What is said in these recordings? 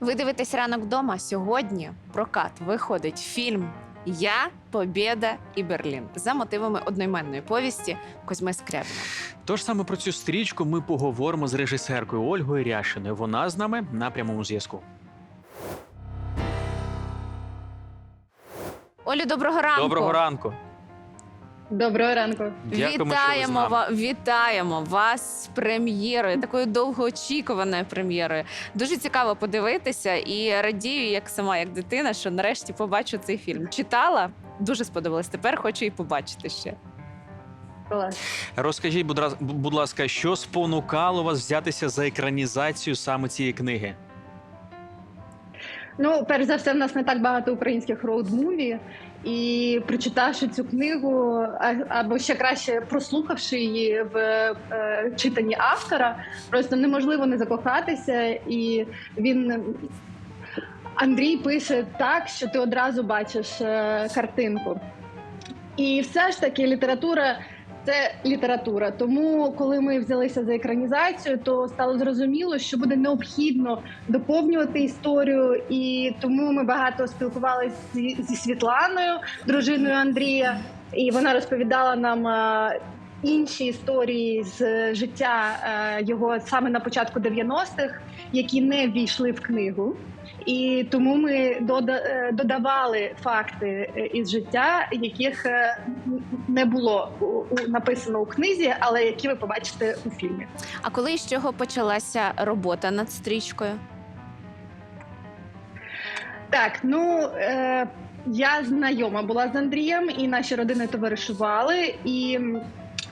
Ви дивитесь ранок вдома. Сьогодні в прокат виходить фільм Я, Побєда і Берлін за мотивами одноіменної повісті Козьми Скрябіна. Тож саме про цю стрічку ми поговоримо з режисеркою Ольгою Ряшиною. Вона з нами на прямому зв'язку. Олю, доброго ранку. Доброго ранку. Доброго ранку. Дякуємо, що ви з вітаємо нами. ва- вітаємо вас з прем'єрою, такою довгоочікуваною прем'єрою. Дуже цікаво подивитися і радію, як сама, як дитина, що нарешті побачу цей фільм. Читала, дуже сподобалось. Тепер хочу і побачити ще. Розкажіть, будь ласка, що спонукало вас взятися за екранізацію саме цієї книги? Ну, перш за все, в нас не так багато українських роуд-муві. І прочитавши цю книгу, або ще краще прослухавши її в е, читанні автора, просто неможливо не закохатися. І він Андрій пише так, що ти одразу бачиш е, картинку. І все ж таки література це література. Тому, коли ми взялися за екранізацію, то стало зрозуміло, що буде необхідно доповнювати історію, і тому ми багато спілкувалися зі, Світланою, дружиною Андрія, і вона розповідала нам. е, Інші історії з життя е, його саме на початку 90-х, які не ввійшли в книгу, і тому ми е, додавали факти е, із життя, яких е, не було написано у книзі, але які ви побачите у фільмі. А коли і з чого почалася робота над стрічкою? Так, ну е, я знайома була з Андрієм, і наші родини товаришували. І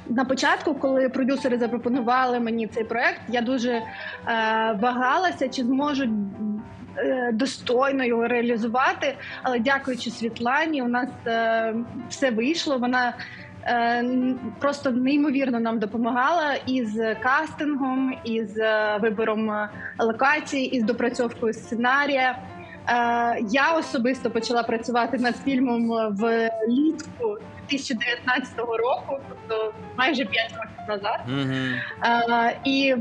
на початку, коли продюсери запропонували мені цей проект, я дуже е, вагалася, чи зможу е, достойно його реалізувати. Але дякуючи Світлані, у нас е, все вийшло. Вона е, просто неймовірно нам допомагала із кастингом, із е, вибором е, локацій, із допрацьовкою сценарія. Е, Я особисто почала працювати над фільмом влітку 2019 року, тобто майже 5 років назад. Угу. Е, І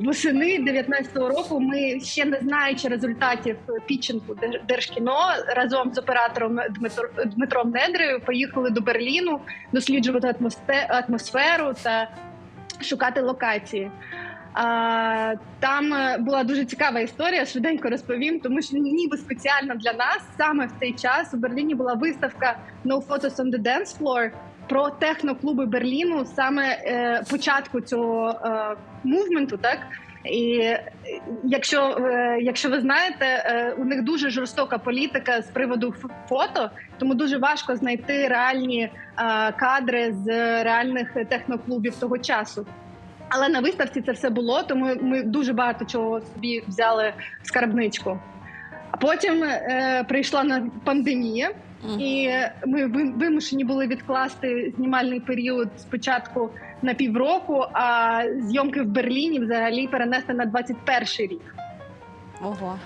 восени 19-го року ми ще не знаючи результатів пітчингу Держкіно разом з оператором Дмитро, Дмитром Недрею поїхали до Берліну досліджувати атмосферу та шукати локації. А, там е, була дуже цікава історія. Швиденько розповім, тому що ніби спеціально для нас саме в цей час у Берліні була виставка No Photos on the Dance Floor про техноклуби Берліну, саме е, початку цього е, мувменту, так. І е, якщо, е, якщо ви знаєте, е, у них дуже жорстока політика з приводу фото, тому дуже важко знайти реальні кадри з реальних техноклубів того часу. Але на виставці це все було, тому ми дуже багато чого собі взяли в скарбничку. А потім е, прийшла на пандемія, Мгм. і ми вимушені були відкласти знімальний період спочатку на півроку, а зйомки в Берліні взагалі перенести на 21 рік. Ого.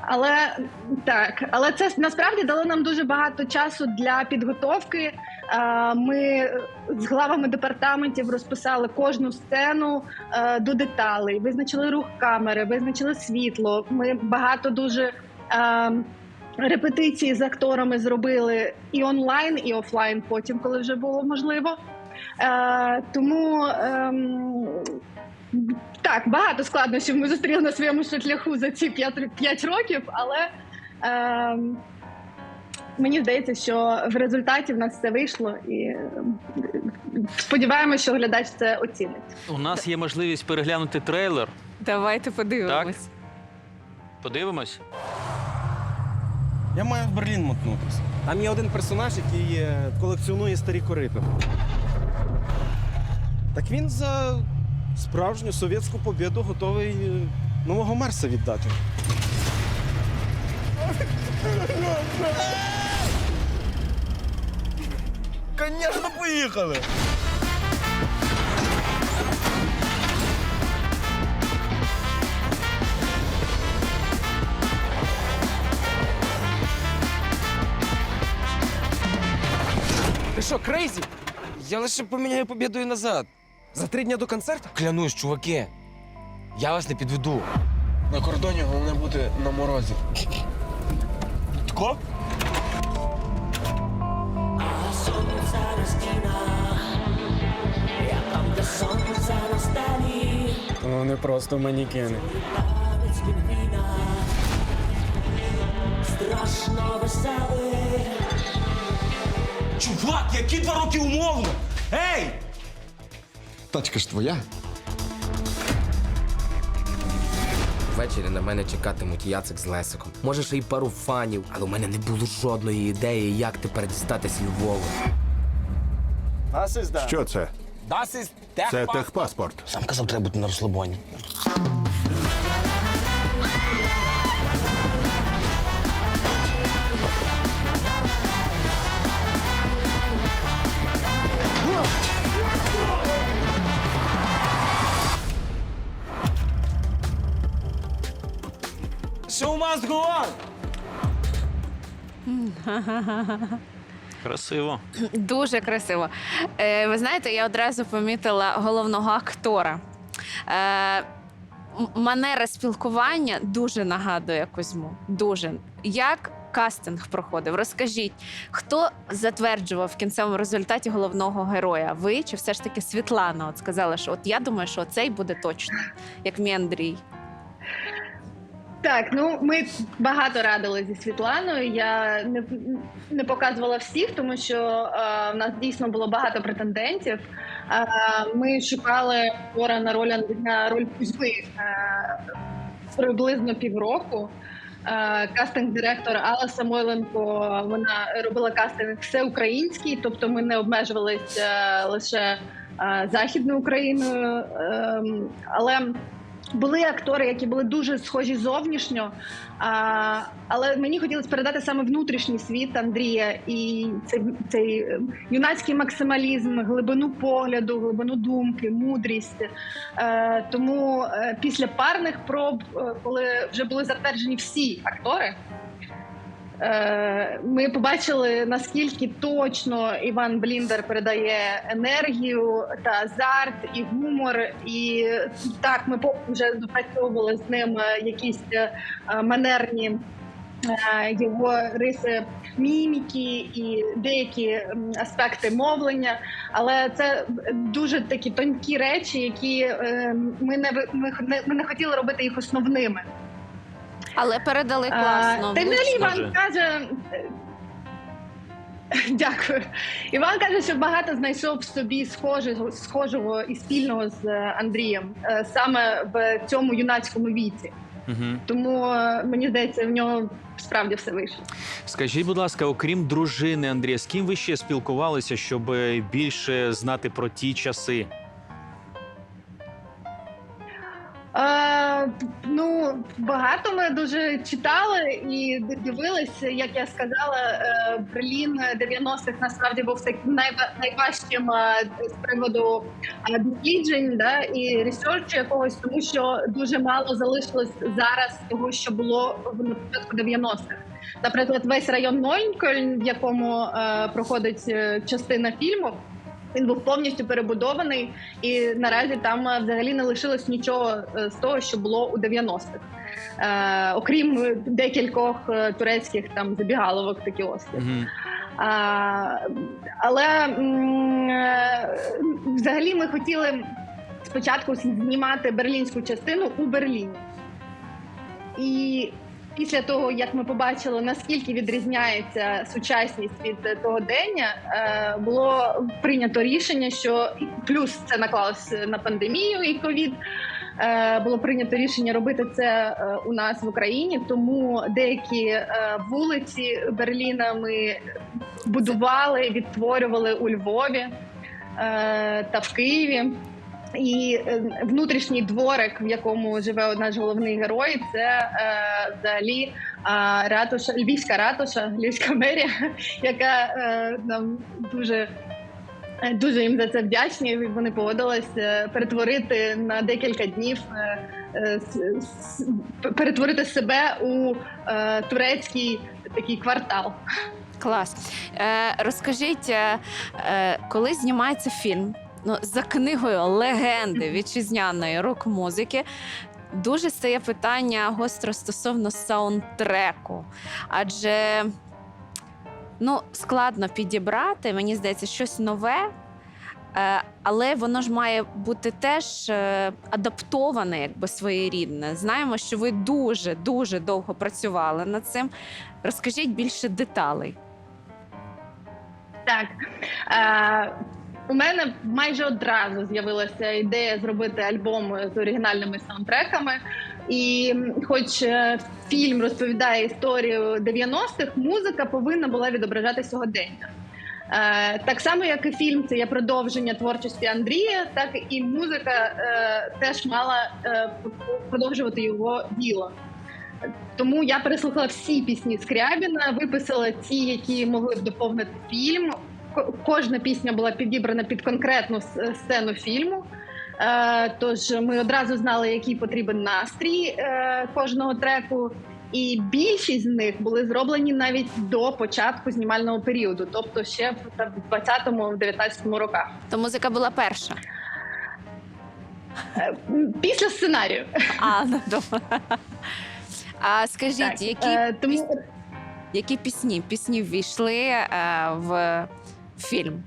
Але так, але це насправді дало нам дуже багато часу для підготовки. Е, Ми з главами департаментів розписали кожну сцену е, до деталей, визначили рух камери, визначили світло. Ми багато дуже е, репетицій з акторами зробили і онлайн, і офлайн. Потім, коли вже було можливо. Е, Тому ем, так, багато складнощів ми зустріли на своєму шляху за ці 5, років, але ем, мені здається, що в результаті в нас все вийшло, і ем, сподіваємося, що глядач це оцінить. У нас є можливість переглянути трейлер. Давайте подивимось. Подивимось. Я маю в Берлін мотнутися. Там є один персонаж, який е, колекціонує старі корито. Так він за справжню совєтську побіду готовий е, нового Мерса віддати. Звісно, поїхали! Ти що, крейзі? Я лише поміняю побідою назад. За три дня до концерту? Клянусь, чуваки. Я вас не підведу. На кордоні головне бути на морозі. Тко? Вони просто манікени. Чувак, які два роки умовно? Ей! Тачка ж твоя. Ввечері на мене чекатимуть Яцик з Лесиком. Може, ще й пару фанів, але у мене не було жодної ідеї, як тепер дістатись Львова. Що це? Це техпаспорт. Сам казав, треба бути на розслабоні. Show must go on! Красиво. Дуже красиво. Е, ви знаєте, я одразу помітила головного актора. Е, манера спілкування дуже нагадує Кузьму. Дуже. Як кастинг проходив? Розкажіть, хто затверджував в кінцевому результаті головного героя? Ви чи все ж таки Світлана? От сказала, що от я думаю, що цей буде точно, як мій Андрій. Так, ну ми багато радили зі Світланою. Я не, не показувала всіх, тому що е, в нас дійсно було багато претендентів. Е, ми шукали актора на роль на роль Кузьми е, приблизно півроку. Е, Кастинг-директор Алла Самойленко вона робила кастинг всеукраїнський, тобто ми не обмежувалися лише е, західною Україною. Ем, Але були актори, які були дуже схожі зовнішньо, а, але мені хотілося передати саме внутрішній світ Андрія і цей, цей е, юнацький максималізм, глибину погляду, глибину думки, мудрість. А, тому е, після парних проб, е, коли вже були затверджені всі актори. Е, Ми побачили наскільки точно Іван Бліндер передає енергію та азарт і гумор. І так, ми вже допрацьовували з ним якісь е, манерні е, його риси міміки і деякі аспекти мовлення. Але це дуже такі тонкі речі, які ми не- ми не хотіли робити їх основними. Але передали класно. Та й. Іван каже. е, Дякую. Іван каже, що багато знайшов в собі схожого, схожого і спільного з е, Андрієм е, саме в цьому юнацькому віці. Угу. Тому е, мені здається, в нього справді все вийшло. Скажіть, будь ласка, окрім дружини Андрія, з ким ви ще спілкувалися, щоб більше знати про ті часи? Е, ну багато ми дуже читали і дивилися, як я сказала, е, Берлін 90-х насправді був таким найва- найважчим е, з приводу е, досліджень да, і ресерчу якогось, тому що дуже мало залишилось зараз того, що було в початку 90-х. Наприклад, весь район Нойнкольн, в якому проходить частина фільму. Він був повністю перебудований, і наразі там е, взагалі не лишилось нічого е, з того, що було у 90-х. Е, окрім декількох е, турецьких там забігаловок та кіосків. Угу. А, але м, взагалі ми хотіли спочатку знімати берлінську частину у Берліні. І після того, як ми побачили, наскільки відрізняється сучасність від того дення, е, було прийнято рішення, що плюс це наклалося на пандемію і ковід. Е, Було прийнято рішення робити це е, у нас в Україні, тому деякі вулиці Берліна ми будували, відтворювали у Львові та в Києві. І е, внутрішній дворик, в якому живе наш головний герой, це е, взагалі е, ратуша, львівська ратуша, львівська мерія, яка нам дуже. Дуже їм за це вдячні. Вони погодились перетворити на декілька днів, перетворити себе у турецький такий квартал. Клас. Розкажіть, коли знімається фільм ну, за книгою легенди вітчизняної рок-музики, дуже стає питання гостро стосовно саундтреку. Адже ну, складно підібрати, мені здається, щось нове. Е, Але воно ж має бути теж е, адаптоване, якби своєрідне. Знаємо, що ви дуже дуже довго працювали над цим. Розкажіть більше деталей. Так. У мене майже одразу з'явилася ідея зробити альбом з оригінальними саундтреками. І хоч е, фільм розповідає історію 90-х, музика повинна була відображати сьогодення. Е, так само, як і фільм, це є продовження творчості Андрія, так і музика е, теж мала продовжувати його діло. Тому я переслухала всі пісні Скрябіна, виписала ті, які могли б доповнити фільм. Ко- Кожна пісня була підібрана під конкретну сцену фільму. Е, Тож ми одразу знали, який потрібен настрій е, кожного треку. І більшість з них були зроблені навіть до початку знімального періоду, тобто ще в 20-19 роках. То музика була перша. Е, Після сценарію. А, ну добре. А скажіть, Так, які, е, тому які пісні? Пісні ввійшли в фільм?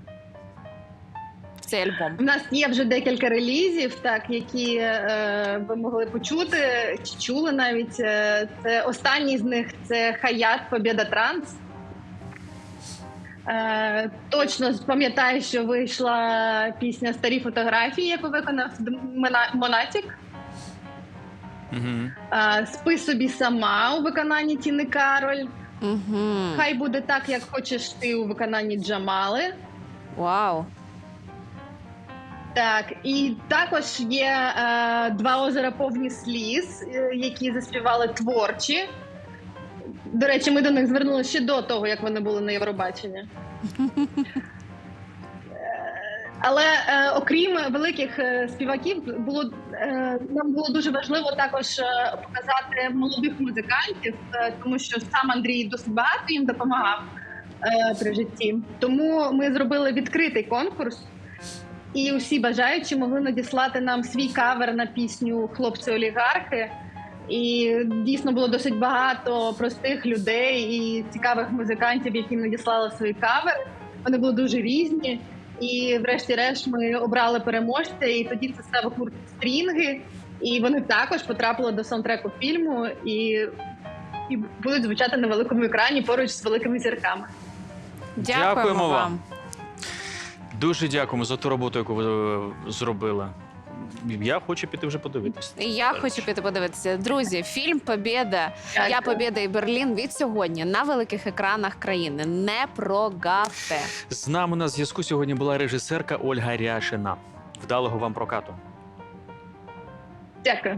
Цей альбом? У нас є вже декілька релізів, так які е, ви могли почути чи чули навіть. Е, це останній з них це Хаят Побєда Транс. Е, точно пам'ятаю, що вийшла пісня Старі фотографії, яку виконав Мона- Монатік. Угу. Е, Спи собі сама у виконанні Тіни Кароль. Угу. Хай буде так, як хочеш ти у виконанні Джамали. Вау. Так, і також є е, два озера повні сліз, е, які заспівали творчі. До речі, ми до них звернулися ще до того, як вони були на Євробаченні. Але е, окрім великих е, співаків, було е, нам було дуже важливо також е, показати молодих музикантів, е, тому що сам Андрій досить багато їм допомагав е, при житті. Тому ми зробили відкритий конкурс. І усі бажаючі могли надіслати нам свій кавер на пісню Хлопці олігархи. І дійсно було досить багато простих людей і цікавих музикантів, які надіслали свої кавери. Вони були дуже різні. І, врешті-решт, ми обрали переможця, і тоді це став гурт стрінги. І вони також потрапили до саундтреку фільму і, і будуть звучати на великому екрані поруч з великими зірками. Дякуємо, Дякуємо вам. вам. Дуже дякуємо за ту роботу, яку ви е, зробили. Я хочу піти вже подивитися. Я хочу піти подивитися. Друзі, фільм Побєда. Я Побєда і Берлін від сьогодні на великих екранах країни. Не прогавте. З нами на зв'язку сьогодні була режисерка Ольга Ряшина. Вдалого вам прокату. Дякую.